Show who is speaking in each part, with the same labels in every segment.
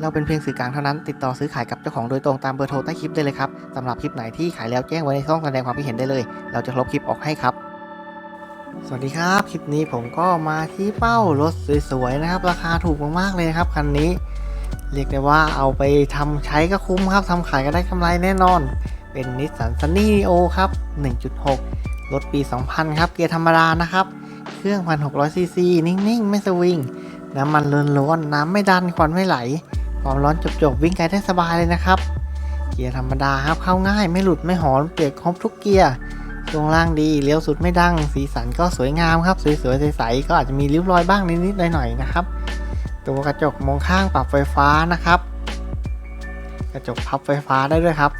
Speaker 1: เราเป็นเพียงสื่อกลางเท่านั้น ติดต่อซื้อขายกับเจ้าของโดยตรงตามเบอร์โทรใต้คลิปได้เลยครับสำหรับคลิปไหนที่ขายแล้วแจ้งไว้ในช่องแสดงความคิดเห็นได้เลย เราจะลบคลิปออกให้ครับ สวัสดีครับ คลิปนี้ผมก็มาที่เป้ารถสวยๆนะครับ ราคาถูกมากๆเลยครับคันนี้ เรียกได้ว่าเอาไปทำใช้ก็คุ้มครับทำขายก็ได้กำไรแน่นอน เป็นนิสสันซันนี่โอครับ 1.6 รถปี 2000 ครับ เกียร์ธรรมดานะครับ เครื่อง 1,600ซีซีนิ่งๆ ไม่สวิงน้ำมันล้วนๆน้ำไม่ดันควันไม่ไหล ความร้อนจบๆวิ่งไกลได้สบายเลยนะครับ เกียร์ธรรมดาครับเข้าง่ายไม่หลุดไม่หอนเปลี่ยนครบทุกเกียร์ช่วงล่างดีเลี้ยวสุดไม่ดัง สีสันก็สวยงามครับสวยๆใสๆก็อาจจะมีริ้วรอยบ้างนิดๆหน่อยๆนะครับ ตัวกระจกมองข้างปรับไฟฟ้านะครับ กระจกพับไฟฟ้าได้ด้วยครับ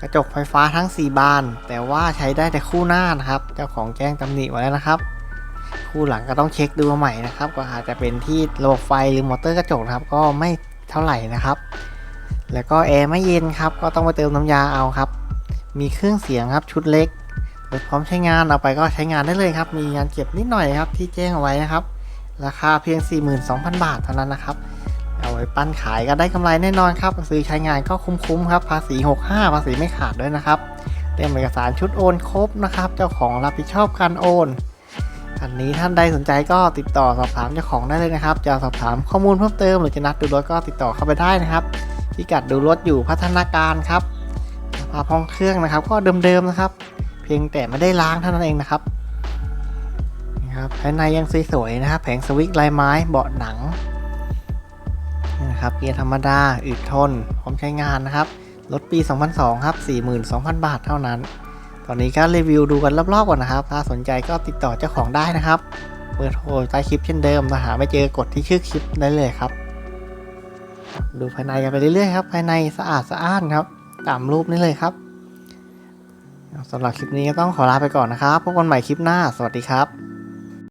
Speaker 1: กระจกไฟฟ้าทั้ง 4 บาน แต่ว่าใช้ได้แต่คู่หน้านะครับ เจ้าของแจ้งตำหนิไว้แล้วนะครับ คู่หลังก็ต้องเช็คดูใหม่นะครับ ก็อาจจะเป็นที่ระบบไฟหรือมอเตอร์กระจกนะครับ ก็ไม่ เท่าไหร่นะครับ แล้วก็แอร์ไม่เย็นครับก็ต้องไปเติมน้ำยาเอาครับ มีเครื่องเสียงครับชุดเล็กรถพร้อมใช้งานเอาไปก็ใช้งานได้เลยครับ มีงานเก็บนิดหน่อยครับที่แจ้งเอาไว้นะครับ ราคาเพียง 42,000 บาทเท่านั้นนะครับ เอาไว้ปั้นขายก็ได้กำไรแน่นอนครับ ซื้อใช้งานก็คุ้มๆครับภาษี 65 ภาษีไม่ขาดด้วยนะครับเตรียมเอกสารชุดโอนครบนะครับ เจ้าของรับผิดชอบการโอน อันนี้ท่านใดสนใจก็ติดต่อสอบถามเจ้าของได้เลยนะครับ จะสอบถามข้อมูลเพิ่มเติมหรือจะนัดดูรถก็ติดต่อเข้าไปได้นะครับพิกัดดูรถอยู่พัฒนาการครับสภาพห้องเครื่องนะครับ ก็เดิมๆนะครับ เพียงแต่ไม่ได้ล้างเท่านั้นเองนะครับนี่ครับภายในยังสวยๆนะครับแผงสวิตช์ลายไม้เบาะหนังนี่นะครับเกียร์ธรรมดาอึดทนพร้อมใช้งานนะครับรถปี 2002 ครับ 42,000 บาทเท่านั้น ตอนนี้ก็รีวิวดูกันรอบๆก่อนนะครับ ถ้าสนใจก็ติดต่อเจ้าของได้นะครับ เบอร์โทรใต้คลิปเช่นเดิมถ้าหาไม่เจอกดที่ชื่อคลิปได้เลยครับ ดูภายในกันไปเรื่อยๆครับ ภายในสะอาดสะอ้านครับ ตามรูปนี้เลยครับสำหรับคลิปนี้ก็ต้องขอลาไปก่อนนะครับ พบกันใหม่คลิปหน้า สวัสดีครับ